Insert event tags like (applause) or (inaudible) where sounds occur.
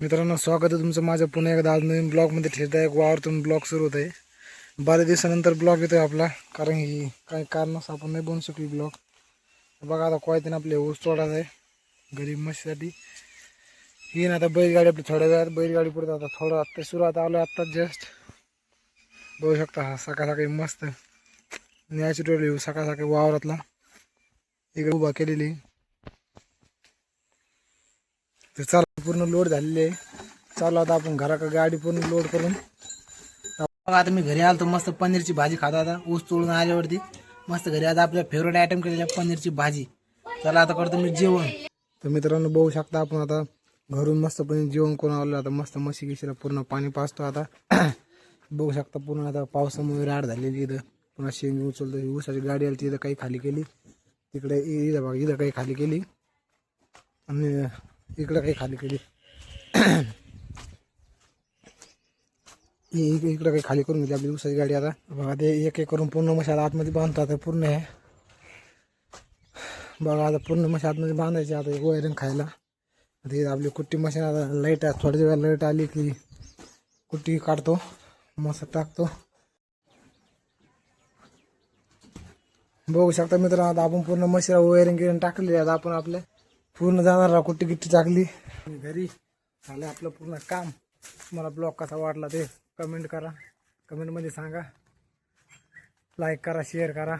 मित्रांनो स्वागत आहे तुमचं माझ्या पुन्हा एकदा आज नवीन ब्लॉगमध्ये. ठेवता आहे वावरतून ब्लॉग सुरू होत आहे बऱ्याच दिवसानंतर ब्लॉग येतोय आपला कारण की काही कारणास आपण नाही बनू शकलो ब्लॉग. बघा आता कोयतीन आपले ऊस तोडायचा आहे गरीब म्हशीसाठी. येईन आता बैलगाडी आपली थोड्या वेळात बैलगाडी पुढे आता थोडं आत्ता सुरुवात आलो आत्ताच जस्ट बघू शकता हा सकाळ सकाळी मस्त नॅचरल येऊ सकाळ सकाळी वावरातला. इकडे उभा केलेली. तर चला. पूर्ण लोड झालेली आहे. चालू आता आपण घरा गाडी पूर्ण लोड करून. बघा आता मी घरी आलो तर मस्त पनीरची भाजी खात आता. ऊस तोडून आल्यावरती मस्त घरी आता आपल्या फेवरेट आयटम केलेला आहे पनीरची भाजी. चला आता करतो मी जेवण. तर मित्रांनो बघू शकता आपण आता घरून मस्त पण जेवण करून आलो आता मस्त म्हशी गिशीला पूर्ण पाणी पाचतो आता. (clears throat) बघू शकता पूर्ण आता पावसामुळे राड झालेली इथं. पुन्हा शेंग उचलतो ऊसाची गाडी आली तिथं काही खाली केली. तिकडे इथं बघा इथं काही खाली केली. आणि इकडं काही खाली इक- इकडं काही खाली करून घेतली आपली दुसरी गाडी आता. बघा ते एक एक करून पूर्ण मशाला आतमध्ये बांधतो आता पूर्ण आहे बघा आता पूर्ण मशा आतमध्ये बांधायची, आता एक आता इथं आपली कुट्टी मशीन आता लाईट थोड्या वेळा लाईट आली की कुट्टी काढतो, मस्त टाकतो. बघू शकता मित्र आता आपण पूर्ण गिरण टाकली आता आपण आपल्या पूर्ण जाणार कुट्टी तिकीट टाकली आणि घरी झालं आपलं पूर्ण काम. तुम्हाला ब्लॉग कसा वाटला ते कमेंट करा. कमेंटमध्ये सांगा. लाईक करा शेअर करा.